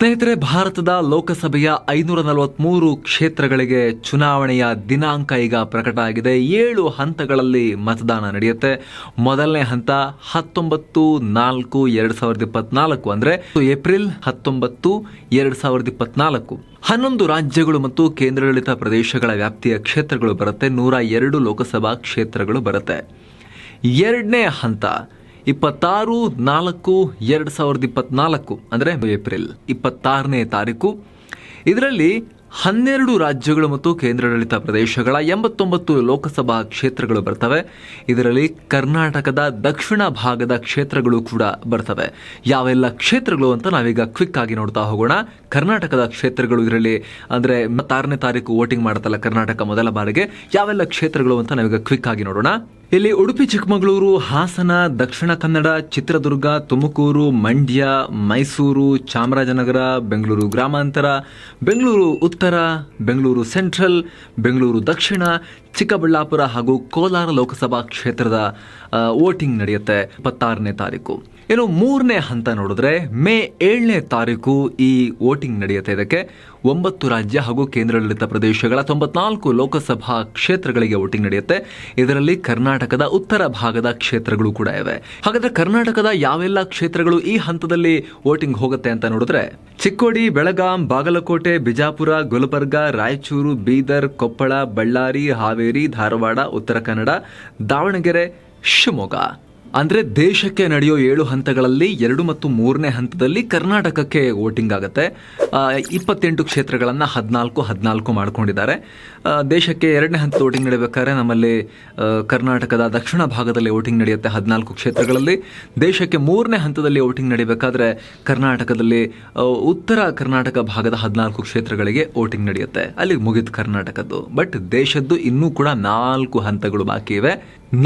ಸ್ನೇಹಿತರೆ, ಭಾರತದ ಲೋಕಸಭೆಯ ಐನೂರ ನಲವತ್ಮೂರು ಕ್ಷೇತ್ರಗಳಿಗೆ ಚುನಾವಣೆಯ ದಿನಾಂಕ ಈಗ ಪ್ರಕಟ ಆಗಿದೆ. ಏಳು ಹಂತಗಳಲ್ಲಿ ಮತದಾನ ನಡೆಯುತ್ತೆ. ಮೊದಲನೇ ಹಂತ ಹತ್ತೊಂಬತ್ತು, ನಾಲ್ಕು, ಎರಡು ಸಾವಿರದ ಇಪ್ಪತ್ನಾಲ್ಕು ಅಂದರೆ ಏಪ್ರಿಲ್ ಹತ್ತೊಂಬತ್ತು, ಎರಡು ಸಾವಿರದ ಇಪ್ಪತ್ನಾಲ್ಕು. ಹನ್ನೊಂದು ರಾಜ್ಯಗಳು ಮತ್ತು ಕೇಂದ್ರಾಡಳಿತ ಪ್ರದೇಶಗಳ ವ್ಯಾಪ್ತಿಯ ಕ್ಷೇತ್ರಗಳು ಬರುತ್ತೆ. ನೂರ ಎರಡು ಲೋಕಸಭಾ ಕ್ಷೇತ್ರಗಳು ಬರುತ್ತೆ. ಎರಡನೇ ಹಂತ ಇಪ್ಪತ್ತಾರು, ನಾಲ್ಕು, ಎರಡು ಸಾವಿರದ ಇಪ್ಪತ್ನಾಲ್ಕು, ಅಂದರೆ ಏಪ್ರಿಲ್ ಇಪ್ಪತ್ತಾರನೇ ತಾರೀಕು. ಇದರಲ್ಲಿ ಹನ್ನೆರಡು ರಾಜ್ಯಗಳು ಮತ್ತು ಕೇಂದ್ರಾಡಳಿತ ಪ್ರದೇಶಗಳ ಎಂಬತ್ತೊಂಬತ್ತು ಲೋಕಸಭಾ ಕ್ಷೇತ್ರಗಳು ಬರ್ತವೆ. ಇದರಲ್ಲಿ ಕರ್ನಾಟಕದ ದಕ್ಷಿಣ ಭಾಗದ ಕ್ಷೇತ್ರಗಳು ಕೂಡ ಬರ್ತವೆ. ಯಾವೆಲ್ಲ ಕ್ಷೇತ್ರಗಳು ಅಂತ ನಾವೀಗ ಕ್ವಿಕ್ ಆಗಿ ನೋಡ್ತಾ ಹೋಗೋಣ. ಕರ್ನಾಟಕದ ಕ್ಷೇತ್ರಗಳು ಇದರಲ್ಲಿ, ಅಂದರೆ ಮತ್ತಾರನೇ ತಾರೀಕು ವೋಟಿಂಗ್ ಮಾಡುತ್ತಲ್ಲ ಕರ್ನಾಟಕ ಮೊದಲ ಬಾರಿಗೆ. ಯಾವೆಲ್ಲ ಕ್ಷೇತ್ರಗಳು ಅಂತ ನಾವೀಗ ಕ್ವಿಕ್ ಆಗಿ ನೋಡೋಣ. ಇಲ್ಲಿ ಉಡುಪಿ ಚಿಕ್ಕಮಗಳೂರು, ಹಾಸನ, ದಕ್ಷಿಣ ಕನ್ನಡ, ಚಿತ್ರದುರ್ಗ, ತುಮಕೂರು, ಮಂಡ್ಯ, ಮೈಸೂರು, ಚಾಮರಾಜನಗರ, ಬೆಂಗಳೂರು ಗ್ರಾಮಾಂತರ, ಬೆಂಗಳೂರು ಉತ್ತರ, ಬೆಂಗಳೂರು ಸೆಂಟ್ರಲ್, ಬೆಂಗಳೂರು ದಕ್ಷಿಣ, ಚಿಕ್ಕಬಳ್ಳಾಪುರ ಹಾಗೂ ಕೋಲಾರ ಲೋಕಸಭಾ ಕ್ಷೇತ್ರದ ವೋಟಿಂಗ್ ನಡೆಯುತ್ತೆ ಇಪ್ಪತ್ತಾರನೇ ತಾರೀಕು. ಇನ್ನು ಮೂರನೇ ಹಂತ ನೋಡಿದ್ರೆ ಮೇ ಏಳನೇ ತಾರೀಕು ಈ ವೋಟಿಂಗ್ ನಡೆಯುತ್ತೆ. ಇದಕ್ಕೆ ಒಂಬತ್ತು ರಾಜ್ಯ ಹಾಗೂ ಕೇಂದ್ರಾಡಳಿತ ಪ್ರದೇಶಗಳ ತೊಂಬತ್ನಾಲ್ಕು ಲೋಕಸಭಾ ಕ್ಷೇತ್ರಗಳಿಗೆ ವೋಟಿಂಗ್ ನಡೆಯುತ್ತೆ. ಇದರಲ್ಲಿ ಕರ್ನಾಟಕದ ಉತ್ತರ ಭಾಗದ ಕ್ಷೇತ್ರಗಳು ಕೂಡ ಇವೆ. ಹಾಗಾದ್ರೆ ಕರ್ನಾಟಕದ ಯಾವೆಲ್ಲ ಕ್ಷೇತ್ರಗಳು ಈ ಹಂತದಲ್ಲಿ ವೋಟಿಂಗ್ ಹೋಗುತ್ತೆ ಅಂತ ನೋಡಿದ್ರೆ ಚಿಕ್ಕೋಡಿ, ಬೆಳಗಾಂ, ಬಾಗಲಕೋಟೆ, ಬಿಜಾಪುರ, ಗುಲ್ಬರ್ಗ, ರಾಯಚೂರು, ಬೀದರ್, ಕೊಪ್ಪಳ, ಬಳ್ಳಾರಿ, ಹಾವೇರಿ, ಧಾರವಾಡ, ಉತ್ತರ ಕನ್ನಡ, ದಾವಣಗೆರೆ, ಶಿವಮೊಗ್ಗ. ಅಂದ್ರೆ ದೇಶಕ್ಕೆ ನಡೆಯೋ ಏಳು ಹಂತಗಳಲ್ಲಿ ಎರಡು ಮತ್ತು ಮೂರನೇ ಹಂತದಲ್ಲಿ ಕರ್ನಾಟಕಕ್ಕೆ ವೋಟಿಂಗ್ ಆಗುತ್ತೆ. ಇಪ್ಪತ್ತೆಂಟು ಕ್ಷೇತ್ರಗಳನ್ನು ಹದಿನಾಲ್ಕು ಹದಿನಾಲ್ಕು ಮಾಡ್ಕೊಂಡಿದ್ದಾರೆ. ದೇಶಕ್ಕೆ ಎರಡನೇ ಹಂತದ ವೋಟಿಂಗ್ ನಡೆಯಬೇಕಾದ್ರೆ ನಮ್ಮಲ್ಲಿ ಕರ್ನಾಟಕದ ದಕ್ಷಿಣ ಭಾಗದಲ್ಲಿ ವೋಟಿಂಗ್ ನಡೆಯುತ್ತೆ ಹದಿನಾಲ್ಕು ಕ್ಷೇತ್ರಗಳಲ್ಲಿ. ದೇಶಕ್ಕೆ ಮೂರನೇ ಹಂತದಲ್ಲಿ ವೋಟಿಂಗ್ ನಡೀಬೇಕಾದ್ರೆ ಕರ್ನಾಟಕದಲ್ಲಿ ಉತ್ತರ ಕರ್ನಾಟಕ ಭಾಗದ ಹದಿನಾಲ್ಕು ಕ್ಷೇತ್ರಗಳಿಗೆ ವೋಟಿಂಗ್ ನಡೆಯುತ್ತೆ. ಅಲ್ಲಿ ಮುಗಿದ ಕರ್ನಾಟಕದ್ದು. ಬಟ್ ದೇಶದ್ದು ಇನ್ನೂ ಕೂಡ ನಾಲ್ಕು ಹಂತಗಳು ಬಾಕಿ ಇವೆ.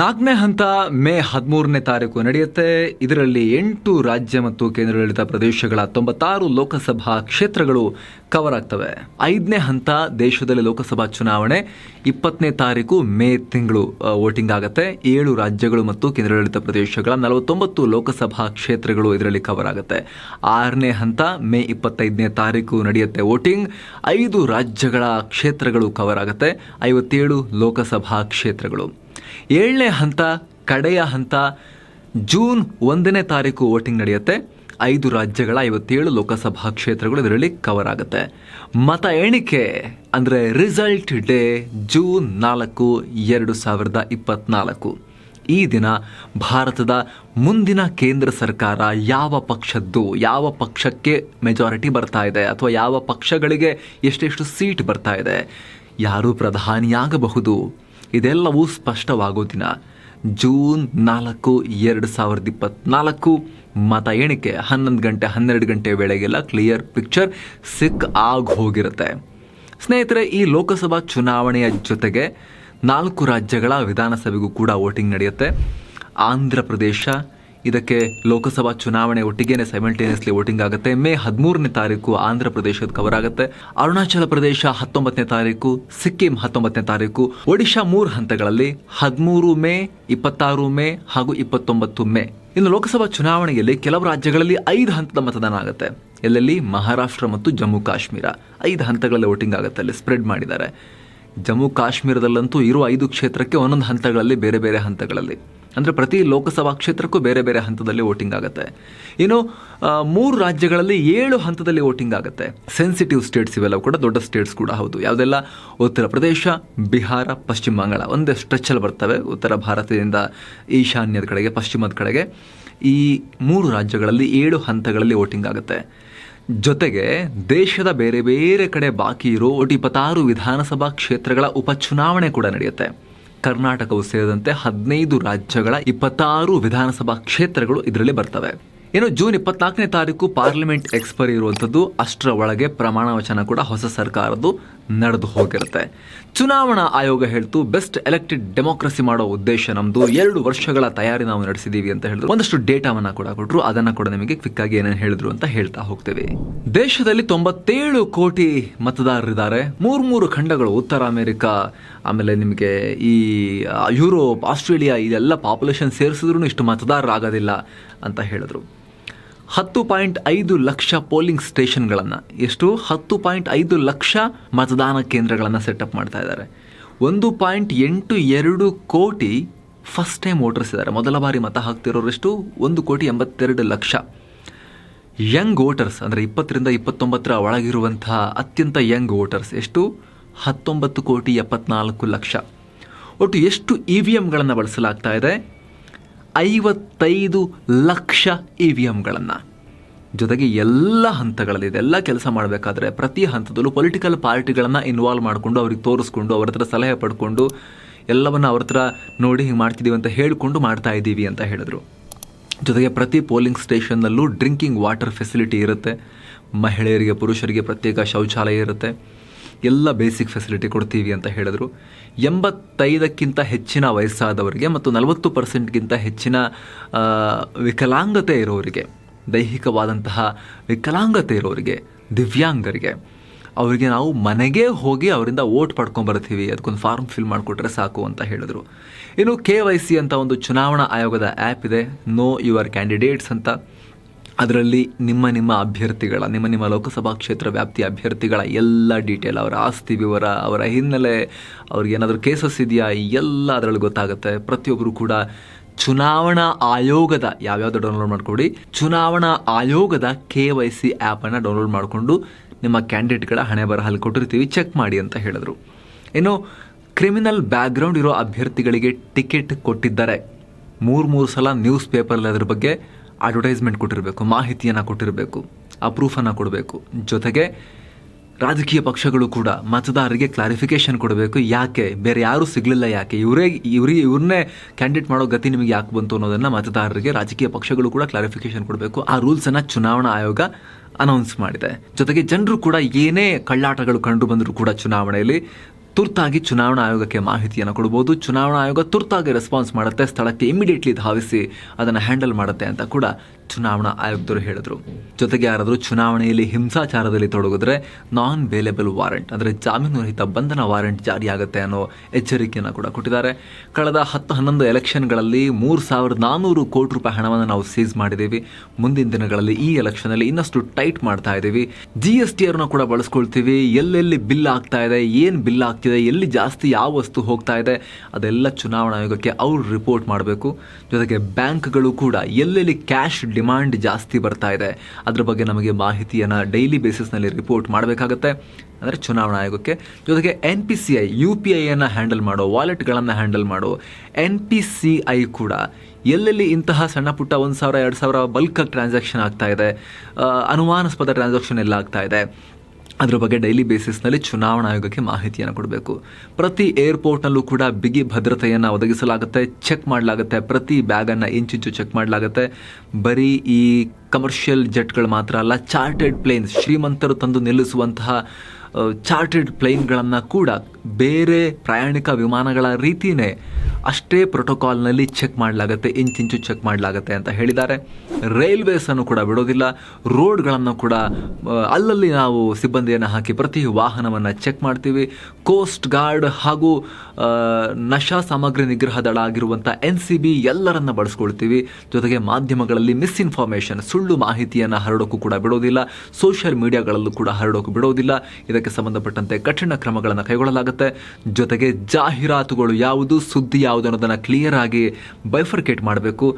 ನಾಲ್ಕನೇ ಹಂತ ಮೇ ಹದಿಮೂರನೇ ತಾರೀಕು ನಡೆಯುತ್ತೆ. ಇದರಲ್ಲಿ ಎಂಟು ರಾಜ್ಯ ಮತ್ತು ಕೇಂದ್ರಾಡಳಿತ ಪ್ರದೇಶಗಳ ತೊಂಬತ್ತಾರು ಲೋಕಸಭಾ ಕ್ಷೇತ್ರಗಳು ಕವರ್ ಆಗ್ತವೆ. ಐದನೇ ಹಂತ ದೇಶದಲ್ಲಿ ಲೋಕಸಭಾ ಚುನಾವಣೆ. ಇಪ್ಪತ್ತನೇ ತಾರೀಕು ಮೇ ತಿಂಗಳು ವೋಟಿಂಗ್ ಆಗುತ್ತೆ. ಏಳು ರಾಜ್ಯಗಳು ಮತ್ತು ಕೇಂದ್ರಾಡಳಿತ ಪ್ರದೇಶಗಳ ನಲವತ್ತೊಂಬತ್ತು ಲೋಕಸಭಾ ಕ್ಷೇತ್ರಗಳು ಇದರಲ್ಲಿ ಕವರ್ ಆಗುತ್ತೆ. ಆರನೇ ಹಂತ ಮೇ ಇಪ್ಪತ್ತೈದನೇ ತಾರೀಕು ನಡೆಯುತ್ತೆ ವೋಟಿಂಗ್. ಐದು ರಾಜ್ಯಗಳ ಕ್ಷೇತ್ರಗಳು ಕವರ್ ಆಗುತ್ತೆ. ಐವತ್ತೇಳು ಲೋಕಸಭಾ ಕ್ಷೇತ್ರಗಳು. ಏಳನೇ ಹಂತ ಕಡೆಯ ಹಂತ ಜೂನ್ ಒಂದನೇ ತಾರೀಕು ವೋಟಿಂಗ್ ನಡೆಯುತ್ತೆ. ಐದು ರಾಜ್ಯಗಳ ಐವತ್ತೇಳು ಲೋಕಸಭಾ ಕ್ಷೇತ್ರಗಳು ಇದರಲ್ಲಿ ಕವರ್ ಆಗುತ್ತೆ. ಮತ ಎಣಿಕೆ ಅಂದರೆ ರಿಸಲ್ಟ್ ಡೇ ಜೂನ್ ನಾಲ್ಕು, ಎರಡು ಸಾವಿರದ ಇಪ್ಪತ್ನಾಲ್ಕು. ಈ ದಿನ ಭಾರತದ ಮುಂದಿನ ಕೇಂದ್ರ ಸರ್ಕಾರ ಯಾವ ಪಕ್ಷದ್ದು, ಯಾವ ಪಕ್ಷಕ್ಕೆ ಮೆಜಾರಿಟಿ ಬರ್ತಾ ಇದೆ ಅಥವಾ ಯಾವ ಪಕ್ಷಗಳಿಗೆ ಎಷ್ಟೆಷ್ಟು ಸೀಟ್ ಬರ್ತಾ ಇದೆ. ಯಾರು ಪ್ರಧಾನಿಯಾಗಬಹುದು? ಇದೆಲ್ಲವೂ ಸ್ಪಷ್ಟವಾಗೋ ದಿನ. ಜೂನ್ ನಾಲ್ಕು, ಎರಡು ಸಾವಿರದ ಇಪ್ಪತ್ನಾಲ್ಕು. ಮತ ಎಣಿಕೆ ಹನ್ನೊಂದು ಗಂಟೆ, ಹನ್ನೆರಡು ಗಂಟೆ ವೇಳೆಗೆಲ್ಲ ಕ್ಲಿಯರ್ ಪಿಕ್ಚರ್ ಸಿಕ್ ಆಗಿ ಹೋಗಿರುತ್ತೆ. ಸ್ನೇಹಿತರೆ, ಈ ಲೋಕಸಭಾ ಚುನಾವಣೆಯ ಜೊತೆಗೆ ನಾಲ್ಕು ರಾಜ್ಯಗಳ ವಿಧಾನಸಭೆಗೂ ಕೂಡ ವೋಟಿಂಗ್ ನಡೆಯುತ್ತೆ. ಆಂಧ್ರ ಪ್ರದೇಶ ಇದಕ್ಕೆ ಲೋಕಸಭಾ ಚುನಾವಣೆ ಒಟ್ಟಿಗೆನೆ ಸೈಮಲ್ಟೇನಿಯಸ್ಲಿ ವೋಟಿಂಗ್ ಆಗುತ್ತೆ. ಮೇ ಹದಿಮೂರನೇ ತಾರೀಕು ಆಂಧ್ರ ಪ್ರದೇಶದ ಕವರ್ ಆಗುತ್ತೆ. ಅರುಣಾಚಲ ಪ್ರದೇಶ ಹತ್ತೊಂಬತ್ತನೇ ತಾರೀಕು, ಸಿಕ್ಕಿಂ ಹತ್ತೊಂಬತ್ತನೇ ತಾರೀಕು, ಒಡಿಶಾ ಮೂರು ಹಂತಗಳಲ್ಲಿ ಹದಿಮೂರು ಮೇ, ಇಪ್ಪತ್ತಾರು ಮೇ ಹಾಗೂ ಇಪ್ಪತ್ತೊಂಬತ್ತು ಮೇ. ಇನ್ನು ಲೋಕಸಭಾ ಚುನಾವಣೆಯಲ್ಲಿ ಕೆಲವು ರಾಜ್ಯಗಳಲ್ಲಿ ಐದು ಹಂತದ ಮತದಾನ ಆಗುತ್ತೆ. ಎಲ್ಲೆಲ್ಲಿ? ಮಹಾರಾಷ್ಟ್ರ ಮತ್ತು ಜಮ್ಮು ಕಾಶ್ಮೀರ. ಐದು ಹಂತಗಳಲ್ಲಿ ವೋಟಿಂಗ್ ಆಗುತ್ತೆ. ಅಲ್ಲಿ ಸ್ಪ್ರೆಡ್ ಮಾಡಿದ್ದಾರೆ. ಜಮ್ಮು ಕಾಶ್ಮೀರದಲ್ಲಂತೂ ಇರುವ ಐದು ಕ್ಷೇತ್ರಕ್ಕೆ ಒಂದೊಂದು ಹಂತಗಳಲ್ಲಿ ಬೇರೆ ಬೇರೆ ಹಂತಗಳಲ್ಲಿ. ಅಂದರೆ ಪ್ರತಿ ಲೋಕಸಭಾ ಕ್ಷೇತ್ರಕ್ಕೂ ಬೇರೆ ಬೇರೆ ಹಂತದಲ್ಲಿ ವೋಟಿಂಗ್ ಆಗುತ್ತೆ. ಇನ್ನು ಮೂರು ರಾಜ್ಯಗಳಲ್ಲಿ ಏಳು ಹಂತದಲ್ಲಿ ವೋಟಿಂಗ್ ಆಗುತ್ತೆ. ಸೆನ್ಸಿಟಿವ್ ಸ್ಟೇಟ್ಸ್ ಇವೆಲ್ಲ ಕೂಡ, ದೊಡ್ಡ ಸ್ಟೇಟ್ಸ್ ಕೂಡ ಹೌದು. ಯಾವುದೆಲ್ಲ? ಉತ್ತರ ಪ್ರದೇಶ, ಬಿಹಾರ, ಪಶ್ಚಿಮ ಬಂಗಾಳ. ಒಂದೇ ಸ್ಟ್ರೆಚ್ಚಲ್ಲಿ ಬರ್ತವೆ. ಉತ್ತರ ಭಾರತದಿಂದ ಈಶಾನ್ಯದ ಕಡೆಗೆ, ಪಶ್ಚಿಮದ ಕಡೆಗೆ. ಈ ಮೂರು ರಾಜ್ಯಗಳಲ್ಲಿ ಏಳು ಹಂತಗಳಲ್ಲಿ ವೋಟಿಂಗ್ ಆಗುತ್ತೆ. ಜೊತೆಗೆ, ದೇಶದ ಬೇರೆ ಬೇರೆ ಕಡೆ ಬಾಕಿ ಇರೋ ಒಟ್ಟು ಇಪ್ಪತ್ತಾರು ವಿಧಾನಸಭಾ ಕ್ಷೇತ್ರಗಳ ಉಪಚುನಾವಣೆ ಕೂಡ ನಡೆಯುತ್ತೆ. ಕರ್ನಾಟಕವು ಸೇರಿದಂತೆ ಹದಿನೈದು ರಾಜ್ಯಗಳ ಇಪ್ಪತ್ತಾರು ವಿಧಾನಸಭಾ ಕ್ಷೇತ್ರಗಳು ಇದರಲ್ಲಿ ಬರ್ತವೆ. ಇನ್ನು ಜೂನ್ ಇಪ್ಪತ್ನಾಲ್ಕನೇ ತಾರೀಕು ಪಾರ್ಲಿಮೆಂಟ್ ಎಕ್ಸ್ಪೈರಿ ಇರುವಂಥದ್ದು ಅಷ್ಟರ ಒಳಗೆ ಪ್ರಮಾಣ ವಚನ ಕೂಡ ಹೊಸ ಸರ್ಕಾರದ್ದು ನಡೆದು ಹೋಗಿರುತ್ತೆ. ಚುನಾವಣಾ ಆಯೋಗ ಹೇಳ್ತು, ಬೆಸ್ಟ್ ಎಲೆಕ್ಟೆಡ್ ಡೆಮೋಕ್ರಸಿ ಮಾಡೋ ಉದ್ದೇಶ ನಮ್ದು. ಎರಡು ವರ್ಷಗಳ ತಯಾರಿ ನಾವು ನಡೆಸಿದೀವಿ ಅಂತ ಹೇಳಿದ್ರು. ಒಂದಷ್ಟು ಡೇಟಾವನ್ನ ಕೂಡ ಕೊಟ್ಟರು ಅದನ್ನ ಕೂಡ ನಿಮಗೆ ಕ್ವಿಕ್ ಆಗಿ ಏನೇನು ಹೇಳಿದ್ರು ಅಂತ ಹೇಳ್ತಾ ಹೋಗ್ತೇವೆ. ದೇಶದಲ್ಲಿ ತೊಂಬತ್ತೇಳು ಕೋಟಿ ಮತದಾರರಿದ್ದಾರೆ. ಮೂರ್ ಮೂರು ಖಂಡಗಳು. ಉತ್ತರ ಅಮೆರಿಕ ಆಮೇಲೆ ನಿಮಗೆ ಈ ಯುರೋಪ್, ಆಸ್ಟ್ರೇಲಿಯಾ ಇದೆಲ್ಲ ಪಾಪ್ಯುಲೇಷನ್ ಸೇರಿಸಿದ್ರು ಇಷ್ಟು ಮತದಾರರಾಗೋದಿಲ್ಲ ಅಂತ ಹೇಳಿದ್ರು. ಹತ್ತು ಪಾಯಿಂಟ್ ಐದು ಲಕ್ಷ ಪೋಲಿಂಗ್ ಸ್ಟೇಷನ್ಗಳನ್ನು ಎಷ್ಟು? ಹತ್ತು ಪಾಯಿಂಟ್ ಐದು ಲಕ್ಷ ಮತದಾನ ಕೇಂದ್ರಗಳನ್ನು ಸೆಟಪ್ ಮಾಡ್ತಾ ಇದ್ದಾರೆ. ಒಂದು ಪಾಯಿಂಟ್ ಎಂಟು ಎರಡು ಕೋಟಿ ಫಸ್ಟ್ ಟೈಮ್ ವೋಟರ್ಸ್ ಇದ್ದಾರೆ. ಮೊದಲ ಬಾರಿ ಮತ ಹಾಕ್ತಿರೋರೆಷ್ಟು ಒಂದು ಕೋಟಿ ಎಂಬತ್ತೆರಡು ಲಕ್ಷ. ಯಂಗ್ ವೋಟರ್ಸ್ ಅಂದರೆ ಇಪ್ಪತ್ತರಿಂದ ಇಪ್ಪತ್ತೊಂಬತ್ತರ ಒಳಗಿರುವಂತಹ ಅತ್ಯಂತ ಯಂಗ್ ವೋಟರ್ಸ್ ಎಷ್ಟು? ಹತ್ತೊಂಬತ್ತು ಕೋಟಿ ಎಪ್ಪತ್ನಾಲ್ಕು ಲಕ್ಷ. ಒಟ್ಟು ಎಷ್ಟು ಇ ವಿ ಎಮ್ಗಳನ್ನು ಬಳಸಲಾಗ್ತಾ ಇದೆ? ಐವತ್ತೈದು ಲಕ್ಷ ಇ ವಿ ಎಮ್ಗಳನ್ನು ಜೊತೆಗೆ ಎಲ್ಲ ಹಂತಗಳಲ್ಲಿ ಇದೆಲ್ಲ ಕೆಲಸ ಮಾಡಬೇಕಾದ್ರೆ ಪ್ರತಿ ಹಂತದಲ್ಲೂ ಪೊಲಿಟಿಕಲ್ ಪಾರ್ಟಿಗಳನ್ನು ಇನ್ವಾಲ್ವ್ ಮಾಡಿಕೊಂಡು ಅವ್ರಿಗೆ ತೋರಿಸ್ಕೊಂಡು, ಅವ್ರ ಹತ್ರ ಸಲಹೆ ಪಡ್ಕೊಂಡು, ಎಲ್ಲವನ್ನು ಅವ್ರ ಹತ್ರ ನೋಡಿ ಹಿಂಗೆ ಮಾಡ್ತಿದ್ದೀವಿ ಅಂತ ಹೇಳಿಕೊಂಡು ಮಾಡ್ತಾ ಇದ್ದೀವಿ ಅಂತ ಹೇಳಿದ್ರು. ಜೊತೆಗೆ ಪ್ರತಿ ಪೋಲಿಂಗ್ ಸ್ಟೇಷನ್ನಲ್ಲೂ ಡ್ರಿಂಕಿಂಗ್ ವಾಟರ್ ಫೆಸಿಲಿಟಿ ಇರುತ್ತೆ. ಮಹಿಳೆಯರಿಗೆ, ಪುರುಷರಿಗೆ ಪ್ರತ್ಯೇಕ ಶೌಚಾಲಯ ಇರುತ್ತೆ. ಎಲ್ಲ ಬೇಸಿಕ್ ಫೆಸಿಲಿಟಿ ಕೊಡ್ತೀವಿ ಅಂತ ಹೇಳಿದ್ರು. ಎಂಬತ್ತೈದಕ್ಕಿಂತ ಹೆಚ್ಚಿನ ವಯಸ್ಸಾದವರಿಗೆ ಮತ್ತು ನಲವತ್ತು ಪರ್ಸೆಂಟ್ಗಿಂತ ಹೆಚ್ಚಿನ ವಿಕಲಾಂಗತೆ ಇರೋರಿಗೆ, ದೈಹಿಕವಾದಂತಹ ವಿಕಲಾಂಗತೆ ಇರೋರಿಗೆ, ದಿವ್ಯಾಂಗರಿಗೆ, ಅವರಿಗೆ ನಾವು ಮನೆಗೆ ಹೋಗಿ ಅವರಿಂದ ಓಟ್ ಪಡ್ಕೊಂಬರ್ತೀವಿ ಅದಕ್ಕೊಂದು ಫಾರ್ಮ್ ಫಿಲ್ ಮಾಡಿಕೊಟ್ರೆ ಸಾಕು ಅಂತ ಹೇಳಿದ್ರು. ಇನ್ನು ಕೆ ವೈ ಸಿ ಅಂತ ಒಂದು ಚುನಾವಣಾ ಆಯೋಗದ ಆ್ಯಪ್ ಇದೆ. ನೋ ಯುವರ್ ಕ್ಯಾಂಡಿಡೇಟ್ಸ್ ಅಂತ. ಅದರಲ್ಲಿ ನಿಮ್ಮ ನಿಮ್ಮ ಅಭ್ಯರ್ಥಿಗಳ, ನಿಮ್ಮ ನಿಮ್ಮ ಲೋಕಸಭಾ ಕ್ಷೇತ್ರ ವ್ಯಾಪ್ತಿ ಅಭ್ಯರ್ಥಿಗಳ ಎಲ್ಲ ಡೀಟೇಲ್ ಅವರ ಆಸ್ತಿ ವಿವರ, ಅವರ ಹಿನ್ನೆಲೆ, ಅವ್ರಿಗೆ ಏನಾದರೂ ಕೇಸಸ್ ಇದೆಯಾ ಎಲ್ಲ ಅದರಲ್ಲಿ ಗೊತ್ತಾಗುತ್ತೆ. ಪ್ರತಿಯೊಬ್ಬರು ಕೂಡ ಚುನಾವಣಾ ಆಯೋಗದ, ಯಾವ್ಯಾವ್ದು ಡೌನ್ಲೋಡ್ ಮಾಡಿಕೊಡಿ, ಚುನಾವಣಾ ಆಯೋಗದ ಕೆ ವೈ ಸಿ ಆ್ಯಪನ್ನು ಡೌನ್ಲೋಡ್ ಮಾಡಿಕೊಂಡು ನಿಮ್ಮ ಕ್ಯಾಂಡಿಡೇಟ್ಗಳ ಹಣೆ ಬರಹಲ್ಲಿ ಕೊಟ್ಟಿರ್ತೀವಿ ಚೆಕ್ ಮಾಡಿ ಅಂತ ಹೇಳಿದ್ರು. ಇನ್ನು ಕ್ರಿಮಿನಲ್ ಬ್ಯಾಕ್ಗ್ರೌಂಡ್ ಇರೋ ಅಭ್ಯರ್ಥಿಗಳಿಗೆ ಟಿಕೆಟ್ ಕೊಟ್ಟಿದ್ದಾರೆ. ಮೂರು ಮೂರು ಸಲ ನ್ಯೂಸ್ ಪೇಪರಲ್ಲಿ ಅದ್ರ ಬಗ್ಗೆ ಅಡ್ವರ್ಟೈಸ್ಮೆಂಟ್ ಕೊಟ್ಟಿರಬೇಕು, ಮಾಹಿತಿಯನ್ನು ಕೊಟ್ಟಿರಬೇಕು, ಆ ಪ್ರೂಫನ್ನು ಕೊಡಬೇಕು. ಜೊತೆಗೆ ರಾಜಕೀಯ ಪಕ್ಷಗಳು ಕೂಡ ಮತದಾರರಿಗೆ ಕ್ಲಾರಿಫಿಕೇಷನ್ ಕೊಡಬೇಕು, ಯಾಕೆ? ಬೇರೆ ಯಾರೂ ಸಿಗಲಿಲ್ಲ ಯಾಕೆ? ಇವರೇ ಇವರಿಗೆ ಇವ್ರನ್ನೇ ಕ್ಯಾಂಡಿಡೇಟ್ ಮಾಡೋ ಗತಿ ನಿಮಗೆ ಯಾಕೆ ಬಂತು ಅನ್ನೋದನ್ನು ಮತದಾರರಿಗೆ ರಾಜಕೀಯ ಪಕ್ಷಗಳು ಕೂಡ ಕ್ಲಾರಿಫಿಕೇಷನ್ ಕೊಡಬೇಕು. ಆ ರೂಲ್ಸನ್ನು ಚುನಾವಣಾ ಆಯೋಗ ಅನೌನ್ಸ್ ಮಾಡಿದೆ. ಜೊತೆಗೆ ಜನರು ಕೂಡ ಏನೇ ಕಳ್ಳಾಟಗಳು ಕಂಡು ಬಂದರೂ ಕೂಡ ಚುನಾವಣೆಯಲ್ಲಿ ತುರ್ತಾಗಿ ಚುನಾವಣಾ ಆಯೋಗಕ್ಕೆ ಮಾಹಿತಿಯನ್ನು ಕೊಡ್ಬೋದು ಚುನಾವಣಾ ಆಯೋಗ ತುರ್ತಾಗಿ ರೆಸ್ಪಾನ್ಸ್ ಮಾಡುತ್ತೆ, ಸ್ಥಳಕ್ಕೆ ಇಮಿಡಿಯೇಟ್ಲಿ ಧಾವಿಸಿ ಅದನ್ನು ಹ್ಯಾಂಡಲ್ ಮಾಡುತ್ತೆ ಅಂತ ಕೂಡ ಚುನಾವಣಾ ಆಯುಕ್ತರು ಹೇಳಿದ್ರು. ಜೊತೆಗೆ ಯಾರಾದರೂ ಚುನಾವಣೆಯಲ್ಲಿ ಹಿಂಸಾಚಾರದಲ್ಲಿ ತೊಡಗಿದ್ರೆ ನಾನ್ ಬೇಲೆಬಲ್ ವಾರೆಂಟ್ ಅಂದರೆ ಜಾಮೀನು ರಹಿತ ಬಂಧನ ವಾರೆಂಟ್ ಜಾರಿಯಾಗುತ್ತೆ ಅನ್ನೋ ಎಚ್ಚರಿಕೆಯನ್ನು ಕೂಡ ಕೊಟ್ಟಿದ್ದಾರೆ. ಕಳೆದ ಹತ್ತು ಹನ್ನೊಂದು ಎಲೆಕ್ಷನ್ಗಳಲ್ಲಿ ಮೂರು ಸಾವಿರದ ನಾನ್ನೂರು ಕೋಟಿ ರೂಪಾಯಿ ಹಣವನ್ನು ನಾವು ಸೀಸ್ ಮಾಡಿದ್ದೀವಿ. ಮುಂದಿನ ದಿನಗಳಲ್ಲಿ ಈ ಎಲೆಕ್ಷನಲ್ಲಿ ಇನ್ನಷ್ಟು ಟೈಟ್ ಮಾಡ್ತಾ ಇದ್ದೀವಿ. ಜಿ ಎಸ್ ಟಿ ಕೂಡ ಬಳಸ್ಕೊಳ್ತೀವಿ. ಎಲ್ಲೆಲ್ಲಿ ಬಿಲ್ ಆಗ್ತಾ ಇದೆ, ಏನು ಬಿಲ್ ಆಗ್ತಿದೆ, ಎಲ್ಲಿ ಜಾಸ್ತಿ ಯಾವ ವಸ್ತು ಹೋಗ್ತಾ ಇದೆ, ಅದೆಲ್ಲ ಚುನಾವಣಾ ಆಯೋಗಕ್ಕೆ ಅವರು ರಿಪೋರ್ಟ್ ಮಾಡಬೇಕು. ಜೊತೆಗೆ ಬ್ಯಾಂಕ್ಗಳು ಕೂಡ ಎಲ್ಲೆಲ್ಲಿ ಕ್ಯಾಶ್ ಡಿಮಾಂಡ್ ಜಾಸ್ತಿ ಬರ್ತಾ ಇದೆ. ಅದ್ರ ಬಗ್ಗೆ ನಮಗೆ ಮಾಹಿತಿಯನ್ನು ಡೈಲಿ ಬೇಸಿಸ್ನಲ್ಲಿ ರಿಪೋರ್ಟ್ ಮಾಡಬೇಕಾಗತ್ತೆ. ಅಂದರೆ ಚುನಾವಣಾ ಆಯೋಗಕ್ಕೆ. ಜೊತೆಗೆ N P C I, U P ಐಯನ್ನು handle ಮಾಡೋ, ವಾಲೆಟ್ಗಳನ್ನು ಹ್ಯಾಂಡಲ್ ಮಾಡೋ ಎನ್ ಪಿ ಸಿ ಐ ಕೂಡ ಎಲ್ಲೆಲ್ಲಿ ಇಂತಹ ಸಣ್ಣ ಪುಟ್ಟ ಒಂದು ಸಾವಿರ, ಎರಡು ಸಾವಿರ ಬಲ್ಕಾಗಿ ಟ್ರಾನ್ಸಾಕ್ಷನ್ ಆಗ್ತಾ ಇದೆ ಅನುಮಾನಾಸ್ಪದ ಟ್ರಾನ್ಸಾಕ್ಷನ್ ಎಲ್ಲ ಆಗ್ತಾ ಇದೆ. ಅದ್ರ ಬಗ್ಗೆ ಡೈಲಿ ಬೇಸಿಸ್ನಲ್ಲಿ ಚುನಾವಣಾ ಆಯೋಗಕ್ಕೆ ಮಾಹಿತಿಯನ್ನು ಕೊಡಬೇಕು. ಪ್ರತಿ ಏರ್ಪೋರ್ಟ್ನಲ್ಲೂ ಕೂಡ ಬಿಗಿ ಭದ್ರತೆಯನ್ನು ಒದಗಿಸಲಾಗುತ್ತೆ ಚೆಕ್ ಮಾಡಲಾಗುತ್ತೆ, ಪ್ರತಿ ಬ್ಯಾಗನ್ನು ಇಂಚಿಂಚು ಚೆಕ್ ಮಾಡಲಾಗುತ್ತೆ. ಬರೀ ಈ ಕಮರ್ಷಿಯಲ್ ಜೆಟ್ಗಳು ಮಾತ್ರ ಅಲ್ಲ ಚಾರ್ಟೆಡ್ ಪ್ಲೇನ್ಸ್ ಶ್ರೀಮಂತರು ತಂದು ನಿಲ್ಲಿಸುವಂತಹ ಚಾರ್ಟೆಡ್ ಪ್ಲೇನ್ಗಳನ್ನು ಕೂಡ ಬೇರೆ ಪ್ರಯಾಣಿಕ ವಿಮಾನಗಳ ರೀತಿಯೇ ಅಷ್ಟೇ ಪ್ರೋಟೋಕಾಲ್ನಲ್ಲಿ ಚೆಕ್ ಮಾಡಲಾಗುತ್ತೆ, ಇಂಚಿಂಚು ಚೆಕ್ ಮಾಡಲಾಗುತ್ತೆ ಅಂತ ಹೇಳಿದ್ದಾರೆ. ರೈಲ್ವೇಸನ್ನು ಕೂಡ ಬಿಡೋದಿಲ್ಲ. ರೋಡ್ಗಳನ್ನು ಕೂಡ ಅಲ್ಲಲ್ಲಿ ನಾವು ಸಿಬ್ಬಂದಿಯನ್ನು ಹಾಕಿ ಪ್ರತಿ ವಾಹನವನ್ನು ಚೆಕ್ ಮಾಡ್ತೀವಿ. ಕೋಸ್ಟ್ ಗಾರ್ಡ್ ಹಾಗೂ ನಶಾ ಸಾಮಗ್ರಿ ನಿಗ್ರಹ ದಳ ಆಗಿರುವಂಥ ಎನ್ ಸಿ ಬಿ ಎಲ್ಲರನ್ನ ಬಳಸ್ಕೊಳ್ತೀವಿ. ಜೊತೆಗೆ ಮಾಧ್ಯಮಗಳಲ್ಲಿ ಮಿಸ್ಇನ್ಫಾರ್ಮೇಷನ್ ಸುಳ್ಳು ಮಾಹಿತಿಯನ್ನು ಹರಡೋಕ್ಕೂ ಕೂಡ ಬಿಡೋದಿಲ್ಲ. ಸೋಷಿಯಲ್ ಮೀಡಿಯಾಗಳಲ್ಲೂ ಕೂಡ ಹರಡೋಕ್ಕೂ ಬಿಡೋದಿಲ್ಲ. ಇದಕ್ಕೆ ಸಂಬಂಧಪಟ್ಟಂತೆ ಕಠಿಣ ಕ್ರಮಗಳನ್ನು ಕೈಗೊಳ್ಳಲಾಗುತ್ತೆ. ಜೊತೆಗೆ ಜಾಹೀರಾತುಗಳು ಯಾವುದು ಸುದ್ದಿ ಅನ್ನೋದನ್ನು ಕ್ಲಿಯರ್ ಆಗಿ ಬೈಫರ್ಕೇಟ್ ಮಾಡಬೇಕು.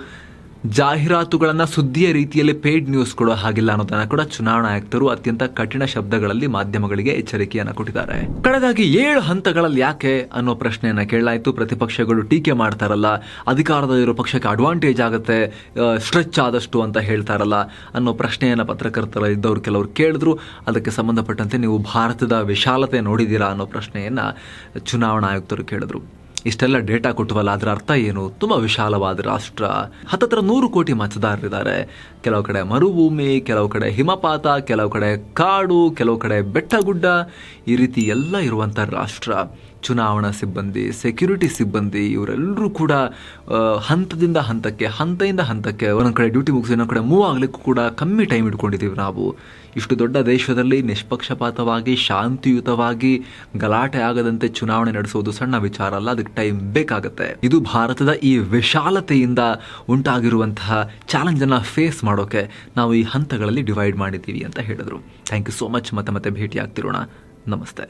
ಜಾಹೀರಾತುಗಳನ್ನು ಸುದ್ದಿಯ ರೀತಿಯಲ್ಲಿ ಪೇಯ್ಡ್ ನ್ಯೂಸ್ ಕೊಡೋ ಹಾಗಿಲ್ಲ ಅನ್ನೋದನ್ನು ಕೂಡ ಚುನಾವಣಾ ಆಯುಕ್ತರು ಅತ್ಯಂತ ಕಠಿಣ ಶಬ್ದಗಳಲ್ಲಿ ಮಾಧ್ಯಮಗಳಿಗೆ ಎಚ್ಚರಿಕೆಯನ್ನು ಕೊಟ್ಟಿದ್ದಾರೆ. ಕಳೆದಾಗಿ ಏಳು ಹಂತಗಳಲ್ಲಿ ಯಾಕೆ ಅನ್ನೋ ಪ್ರಶ್ನೆಯನ್ನು ಕೇಳಲಾಯಿತು. ಪ್ರತಿಪಕ್ಷಗಳು ಟೀಕೆ ಮಾಡ್ತಾರಲ್ಲ, ಅಧಿಕಾರದಲ್ಲಿರೋ ಪಕ್ಷಕ್ಕೆ ಅಡ್ವಾಂಟೇಜ್ ಆಗುತ್ತೆ ಸ್ಟ್ರೆಚ್ ಆದಷ್ಟು ಅಂತ ಹೇಳ್ತಾರಲ್ಲ ಅನ್ನೋ ಪ್ರಶ್ನೆಯನ್ನು ಪತ್ರಕರ್ತರ ಇದ್ದವರು ಕೆಲವರು ಕೇಳಿದ್ರು. ಅದಕ್ಕೆ ಸಂಬಂಧಪಟ್ಟಂತೆ ನೀವು ಭಾರತದ ವಿಶಾಲತೆ ನೋಡಿದ್ದೀರಾ ಅನ್ನೋ ಪ್ರಶ್ನೆಯನ್ನು ಚುನಾವಣಾ ಆಯುಕ್ತರು ಕೇಳಿದ್ರು. ಇಷ್ಟೆಲ್ಲ ಡೇಟಾ ಕೊಟ್ಟವಲ್ಲ ಅದರ ಅರ್ಥ ಏನು? ತುಂಬ ವಿಶಾಲವಾದ ರಾಷ್ಟ್ರ. ಹತ್ತತ್ರ ನೂರು ಕೋಟಿ ಮತದಾರರಿದ್ದಾರೆ. ಕೆಲವು ಕಡೆ ಮರುಭೂಮಿ, ಕೆಲವು ಕಡೆ ಹಿಮಪಾತ, ಕೆಲವು ಕಡೆ ಕಾಡು, ಕೆಲವು ಕಡೆ ಬೆಟ್ಟ ಗುಡ್ಡ ಈ ರೀತಿ ಎಲ್ಲ ಇರುವಂಥ ರಾಷ್ಟ್ರ. ಚುನಾವಣಾ ಸಿಬ್ಬಂದಿ ಸೆಕ್ಯೂರಿಟಿ ಸಿಬ್ಬಂದಿ ಇವರೆಲ್ಲರೂ ಕೂಡ ಹಂತದಿಂದ ಹಂತಕ್ಕೆ ಹಂತದಿಂದ ಹಂತಕ್ಕೆ ಒಂದೊಂದು ಕಡೆ ಡ್ಯೂಟಿ ಮುಗಿಸಿ ಇನ್ನೊಂದು ಕಡೆ ಮೂವ್ ಆಗಲಿಕ್ಕೂ ಕೂಡ ಕಮ್ಮಿ ಟೈಮ್ ಇಟ್ಕೊಂಡಿದ್ದೀವಿ ನಾವು. ಇಷ್ಟು ದೊಡ್ಡ ದೇಶದಲ್ಲಿ ನಿಷ್ಪಕ್ಷಪಾತವಾಗಿ, ಶಾಂತಿಯುತವಾಗಿ ಗಲಾಟೆ ಆಗದಂತೆ ಚುನಾವಣೆ ನಡೆಸೋದು ಸಣ್ಣ ವಿಚಾರ ಅಲ್ಲ, ಅದಕ್ಕೆ ಟೈಮ್ ಬೇಕಾಗುತ್ತೆ. ಇದು ಭಾರತದ ಈ ವಿಶಾಲತೆಯಿಂದ ಉಂಟಾಗಿರುವಂತಹ ಚಾಲೆಂಜನ್ನು ಫೇಸ್ ಮಾಡೋಕೆ ನಾವು ಈ ಹಂತಗಳಲ್ಲಿ ಡಿವೈಡ್ ಮಾಡಿದ್ದೀವಿ ಅಂತ ಹೇಳಿದರು. ಥ್ಯಾಂಕ್ ಯು ಸೋ ಮಚ್ ಮತ್ತೆ ಮತ್ತೆ ಭೇಟಿ ಆಗ್ತಿರೋಣ ನಮಸ್ತೆ.